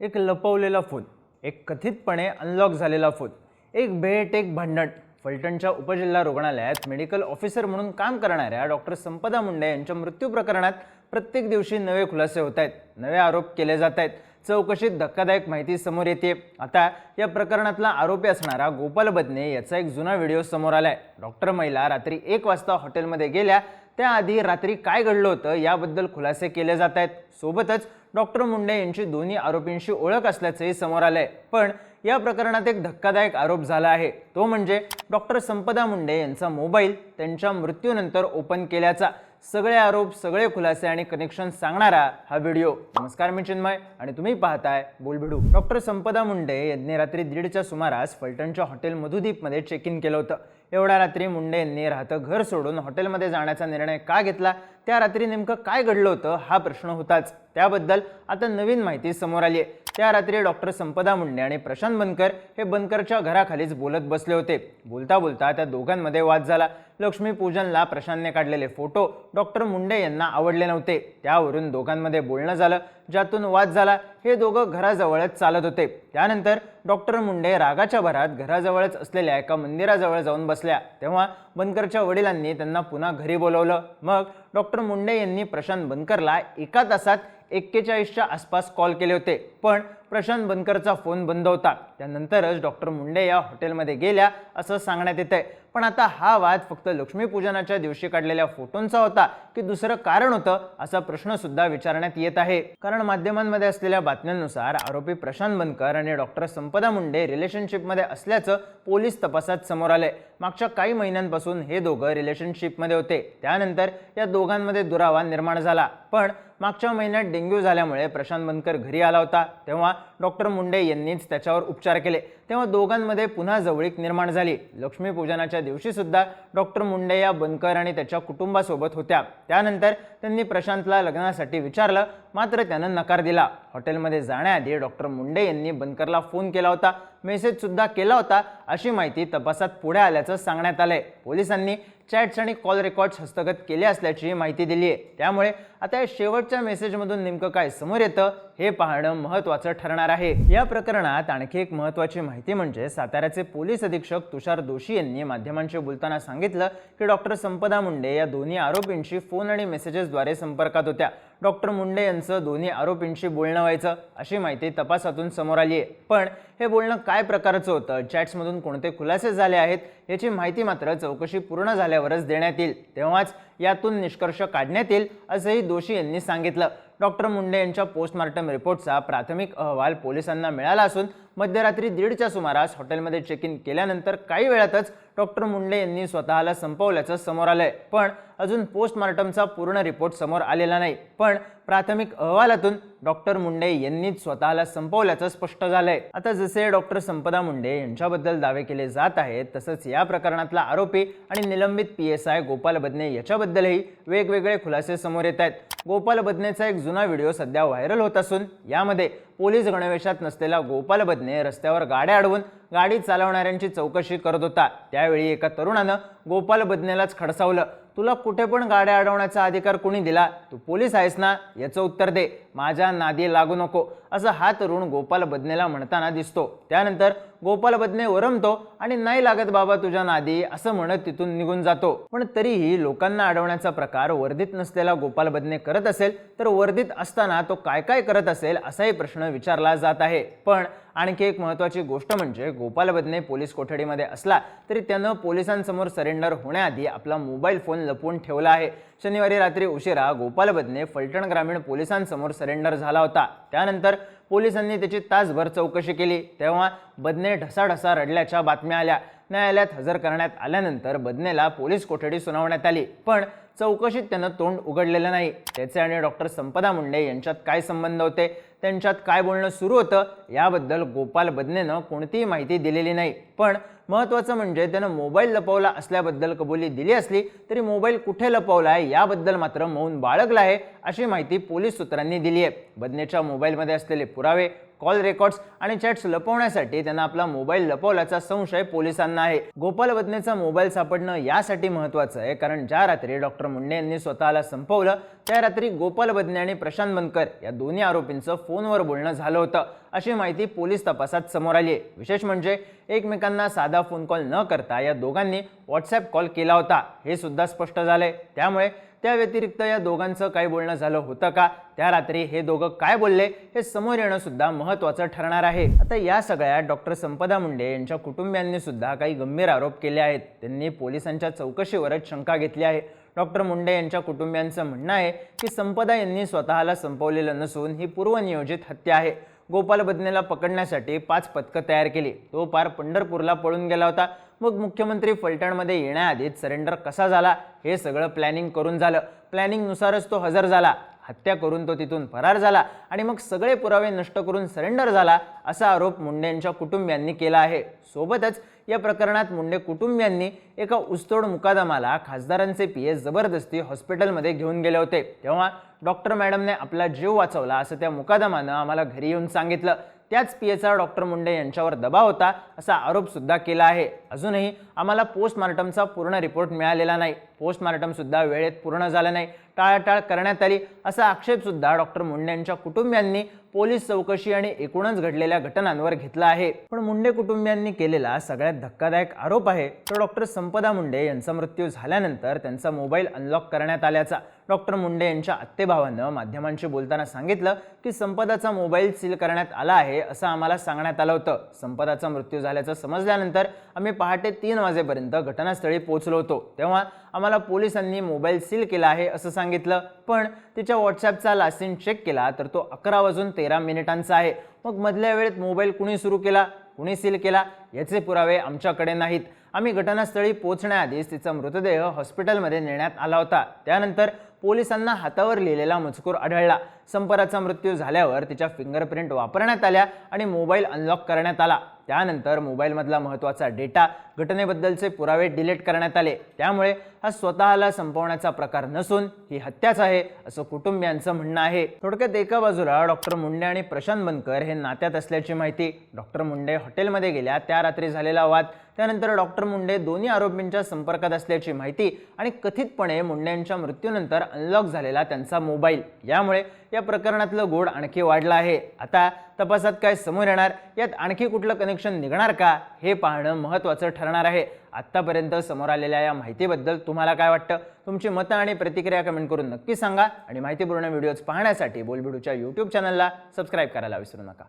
एक लपवलेला फोन एक कथितपणे अनलॉक झालेला फोन एक भेट एक भांडण. फलटणच्या उपजिल्हा रुग्णालयात मेडिकल ऑफिसर म्हणून काम करणाऱ्या डॉक्टर संपदा मुंडे यांच्या मृत्यू प्रकरणात प्रत्येक दिवशी नवे खुलासे होत आहेत. नवे आरोप केले जात आहेत. चौकशीत धक्कादायक माहिती समोर येते. आता या प्रकरणातला आरोपी असणारा गोपाल बदने याचा एक जुना व्हिडिओ समोर आलाय. डॉक्टर महिला रात्री एक वाजता हॉटेलमध्ये गेल्या. त्याआधी रात्री काय घडलं होतं याबद्दल खुलासे केले जात आहेत. सोबतच डॉक्टर मुंडे यांची दोन्ही आरोपींशी ओळख असल्याचंही समोर आलंय. पण या प्रकरणात एक धक्कादायक आरोप झाला आहे. तो म्हणजे डॉक्टर संपदा मुंडे यांचा मोबाईल त्यांच्या मृत्यूनंतर ओपन केल्याचा. सगळे आरोप सगळे खुलासे आणि कनेक्शन सांगणारा हा व्हिडिओ नमस्कार मी चिन्मय आणि तुम्ही पाहताय बोलभिडू डॉक्टर संपदा मुंडे यांनी रात्री दीडच्या सुमारास फलटणच्या हॉटेल मधुदीपमध्ये चेक इन केलं होतं. एवढ्या रात्री मुंडे यांनी राहतं घर सोडून हॉटेलमध्ये जाण्याचा निर्णय का घेतला? त्या रात्री नेमकं काय घडलं होतं? हा प्रश्न होताच. त्याबद्दल आता नवीन माहिती समोर आली आहे त्या रात्री डॉक्टर संपदा मुंडे आणि प्रशांत बनकर हे बनकरच्या घराखालीच बोलत बसले होते. बोलता बोलता त्या दोघांमध्ये वाद झाला. लक्ष्मीपूजनला प्रशांतने काढलेले फोटो डॉक्टर मुंडे यांना आवडले नव्हते. त्यावरून दोघांमध्ये बोलणं झालं. ज्यातून वाद झाला हे दोघं घराजवळच चालत होते. त्यानंतर डॉक्टर मुंडे रागाच्या भरात घराजवळच असलेल्या एका मंदिराजवळ जाऊन बसल्या. तेव्हा बनकरच्या वडिलांनी त्यांना पुन्हा घरी बोलवलं. मग डॉक्टर मुंडे यांनी प्रशांत बनकरला एका तासात एक्केचाळीसच्या आसपास कॉल केले होते. पण प्रशांत बनकरचा फोन बंद होता. त्यानंतरच डॉक्टर मुंडे या हॉटेलमध्ये गेल्या असं सांगण्यात येतंय. पण आता हा वाद फक्त लक्ष्मीपूजनाच्या दिवशी काढलेल्या फोटोंचा होता की दुसरं कारण होतं असा प्रश्न सुद्धा विचारण्यात येत आहे. कारण माध्यमांमध्ये असलेल्या बातम्यांनुसार आरोपी प्रशांत बनकर आणि डॉक्टर संपदा मुंडे रिलेशनशिपमध्ये असल्याचं पोलीस तपासात समोर आलंय. मागच्या काही महिन्यांपासून हे दोघं रिलेशनशिपमध्ये होते. त्यानंतर या दोघांमध्ये दुरावा निर्माण झाला. पण मागच्या महिन्यात डेंग्यू झाल्यामुळे प्रशांत बनकर घरी आला होता. तेव्हा डॉक्टर मुंडे यांनीच त्याच्यावर उपचार केले. तेव्हा दोघांमध्ये पुन्हा जवळीक निर्माण झाली. लक्ष्मीपूजनाच्या दिवशीसुद्धा डॉक्टर मुंडे या बनकर आणि त्याच्या कुटुंबासोबत होत्या. त्यानंतर त्यांनी प्रशांतला लग्नासाठी विचारलं मात्र त्यानं नकार दिला. हॉटेलमध्ये जाण्याआधी डॉक्टर मुंडे यांनी बनकरला फोन केला होता. मेसेजसुद्धा केला होता. अशी माहिती तपासात पुढे आल्याचं सांगण्यात आलंय. पोलिसांनी चॅट्स आणि कॉल रेकॉर्ड्स हस्तगत केले असल्याची माहिती दिली आहे त्यामुळे आता या शेवटच्या मेसेजमधून नेमकं काय समोर येतं हे पाहणं महत्त्वाचं ठरणार आहे. या प्रकरणात आणखी एक महत्त्वाची माहिती म्हणजे साताऱ्याचे पोलीस अधीक्षक तुषार दोशी यांनी माध्यमांशी बोलताना सांगितलं की डॉक्टर संपदा मुंडे या दोन्ही आरोपींशी फोन आणि मेसेजेसद्वारे संपर्कात होत्या. डॉक्टर मुंडे यांचं दोन्ही आरोपींशी बोलणं व्हायचं अशी माहिती तपासातून समोर आली आहे पण हे बोलणं काय प्रकारचं होतं? चॅट्समधून कोणते खुलासे झाले आहेत? याची माहिती मात्र चौकशी पूर्ण झाल्यावरच देण्यात येईल. तेव्हाच यातून निष्कर्ष काढण्यात येईल असंही दोषी यांनी सांगितलं. डॉक्टर मुंडे यांच्या पोस्टमार्टम रिपोर्टचा प्राथमिक अहवाल पोलिसांना मिळाला असून मध्यरात्री दीडच्या सुमारास हॉटेलमध्ये चेक इन केल्यानंतर काही वेळातच डॉक्टर मुंडे यांनी स्वतःला संपवल्याचं समोर आलंय. पण अजून पोस्टमार्टमचा पूर्ण रिपोर्ट समोर आलेला नाही. पण प्राथमिक अहवालातून डॉक्टर मुंडे यांनीच स्वतःला संपवल्याचं स्पष्ट झालंय. आता जसे डॉक्टर संपदा मुंडे यांच्याबद्दल दावे केले जात आहेत तसंच या प्रकरणातला आरोपी आणि निलंबित P S I Gopal Badne याच्याबद्दल बद्दलही वेगवेगळे खुलासे समोर येत आहेत. गोपाल बदनेचा एक जुना व्हिडिओ सध्या व्हायरल होत असून यामध्ये पोलीस गणवेशात नसलेला गोपाल बदने रस्त्यावर गाड्या अडवून गाडी चालवणाऱ्यांची चौकशी करत होता. त्यावेळी एका तरुणानं गोपाल बदनेलाच खडसावलं. तुला कुठे पण गाड्या अडवण्याचा अधिकार कुणी दिला तू पोलीस आहेस ना याचं उत्तर दे. माझ्या नादी लागू नको. असं हा तरुण गोपाल बदनेला म्हणताना दिसतो. त्यानंतर गोपाल बदने वरमतो आणि नाही लागत बाबा तुझ्या नादी असं म्हणत तिथून निघून जातो. पण तरीही लोकांना अडवण्याचा प्रकार वर्धित नसलेला गोपाल बदने करत असेल तर वर्धित असताना तो काय काय करत असेल असाही प्रश्न विचारला जात आहे. पण आणखी एक महत्त्वाची गोष्ट म्हणजे गोपाल बदने पोलीस कोठडीमध्ये असला तरी त्यानं पोलिसांसमोर सरेंडर होण्याआधी आपला मोबाईल फोन लपवून ठेवला आहे. शनिवारी रात्री उशिरा गोपाल बदने फलटण ग्रामीण पोलिसांसमोर सरेंडर झाला होता. त्यानंतर पोलिसांनी त्याची तासभर चौकशी केली. तेव्हा बदने ढसाढसा रडल्याच्या बातम्या आल्या. न्यायालयात हजर करण्यात आल्यानंतर बदनेला पोलीस कोठडी सुनावण्यात आली. पण चौकशीत त्यानं तोंड उघडलेलं नाही. त्याचे आणि डॉक्टर संपदा मुंडे यांच्यात काय संबंध होते? त्यांच्यात काय बोलणं सुरू होतं याबद्दल गोपाल बदनेनं कोणतीही माहिती दिलेली नाही. पण महत्त्वाचं म्हणजे त्यानं मोबाईल लपवला असल्याबद्दल कबुली दिली असली तरी मोबाईल कुठे लपवला आहे याबद्दल मात्र मौन बाळगलं आहे अशी माहिती पोलीस सूत्रांनी दिली आहे. बदनेच्या मोबाईलमध्ये असलेले पुरावे कॉल रेकॉर्ड्स आणि चॅट्स लपवण्यासाठी त्यांना आपला मोबाईल लपवल्याचा संशय पोलिसांना आहे. गोपाल बदनेचा मोबाईल सापडणं यासाठी महत्वाचं आहे कारण ज्या रात्री डॉक्टर मुंडे यांनी स्वतःला संपवलं त्या रात्री गोपाल बदने आणि प्रशांत बनकर या दोन्ही आरोपींचं फोनवर बोलणं झालं होतं. अशी माहिती पोलीस तपासात समोर आली आहे. विशेष म्हणजे एकमेकांना साधा फोन कॉल न करता या दोघांनी व्हॉट्सॲप कॉल केला होता. हे सुद्धा स्पष्ट झालंय. त्यामुळे त्या व्यतिरिक्त या दोघांचं काही बोलणं झालं होतं का? त्या रात्री हे दोघं काय बोलले? हे समोर येणं सुद्धा महत्त्वाचं ठरणार आहे. आता या सगळ्या डॉक्टर संपदा मुंडे यांच्या कुटुंबियांनी सुद्धा काही गंभीर आरोप केले आहेत. त्यांनी पोलिसांच्या चौकशीवरच शंका घेतली आहे. डॉक्टर मुंडे यांच्या कुटुंबियांचं म्हणणं आहे की संपदा यांनी स्वतःला संपवलेलं नसून ही पूर्वनियोजित हत्या आहे. गोपाल बदनेला पकडण्यासाठी पाच पथकं तयार केली. तो पार पंढरपूरला पळून गेला होता. मग मुख्यमंत्री फलटणमध्ये येण्याआधीच सरेंडर कसा झाला हे सगळं प्लॅनिंग करून झालं. प्लॅनिंगनुसारच तो हजर झाला. हत्या करून तो तिथून फरार झाला आणि मग सगळे पुरावे नष्ट करून सरेंडर झाला असा आरोप मुंडे यांच्या कुटुंबियांनी केला आहे. सोबतच या प्रकरणात मुंडे कुटुंबियांनी एका उस्तोड मुकादमाला खासदारांचे पी एस जबरदस्ती हॉस्पिटलमध्ये घेऊन गेले होते. तेव्हा डॉक्टर मॅडमने आपला जीव वाचवला असं त्या मुकादमानं आम्हाला घरी येऊन सांगितलं. त्याच P H R doctor Munde यांच्यावर दबाव होता असा आरोपसुद्धा केला आहे. अजूनही आम्हाला पोस्टमार्टमचा पूर्ण रिपोर्ट मिळालेला नाही. पोस्टमार्टमसुद्धा वेळेत पूर्ण झालं नाही. टाळाटाळ करण्यात आली असा आक्षेपसुद्धा डॉक्टर मुंडे यांच्या कुटुंबियांनी पोलीस चौकशी आणि एकूणच घडलेल्या घटनांवर घेतला आहे. पण मुंडे कुटुंबियांनी केलेला सगळ्यात धक्कादायक आरोप आहे तो डॉक्टर संपदा मुंडे यांचा मृत्यू झाल्यानंतर त्यांचा मोबाईल अनलॉक करण्यात आल्याचा. डॉक्टर मुंडे यांच्या आत्तेभावानं माध्यमांशी बोलताना सांगितलं की संपदाचा मोबाईल सील करण्यात आला आहे असं आम्हाला सांगण्यात आलं होतं. संपदाचा मृत्यू झाल्याचं समजल्यानंतर आम्ही पहाटे तीन वाजेपर्यंत घटनास्थळी पोहोचलो होतो. तेव्हा आम्हाला पोलिसांनी मोबाईल सील केला आहे असं सांगितलं. पण तिच्या व्हॉट्सॲपचा लासिन चेक केला तर तो अकरा वाजून तेरा मिनिटांचा आहे. मग मधल्या वेळेत मोबाईल कुणी सुरू केला? कुणी सील केला? याचे पुरावे आमच्याकडे नाहीत. आम्ही घटनास्थळी पोहोचण्याआधीच तिचा मृतदेह हॉस्पिटलमध्ये नेण्यात आला होता. त्यानंतर पोलिसांना हातावर लिहिलेला मजकूर आढळला. संपराचा मृत्यू झाल्यावर तिच्या फिंगरप्रिंट वापरण्यात आल्या आणि मोबाईल अनलॉक करण्यात आला. त्यानंतर मोबाईलमधला महत्त्वाचा डेटा घटनेबद्दलचे पुरावे डिलीट करण्यात आले. त्यामुळे हा स्वतःला संपवण्याचा प्रकार नसून ही हत्याच आहे असं कुटुंबियांचं म्हणणं आहे. थोडक्यात एका बाजूला डॉक्टर मुंडे आणि प्रशांत बनकर हे नात्यात असल्याची माहिती डॉक्टर मुंडे हॉटेलमध्ये गेल्या. त्या रात्री झालेला वाद त्यानंतर डॉक्टर मुंडे दोन्ही आरोपींच्या संपर्कात असल्याची माहिती आणि कथितपणे मुंडे यांच्या मृत्यूनंतर अनलॉक झालेला त्यांचा मोबाईल यामुळे या प्रकरणातलं गोड आणखी वाढलं आहे. आता तपासात काय समोर येणार? यात आणखी कुठलं कनेक्शन निघणार का? हे पाहणं महत्त्वाचं ठरणार आहे. आत्तापर्यंत समोर आलेल्या या माहितीबद्दल तुम्हाला काय वाटतं? तुमची मतं आणि प्रतिक्रिया कमेंट करून नक्की सांगा. आणि माहितीपूर्ण व्हिडिओज पाहण्यासाठी बोलबिडूच्या यूट्यूब चॅनलला सबस्क्राईब करायला विसरू नका.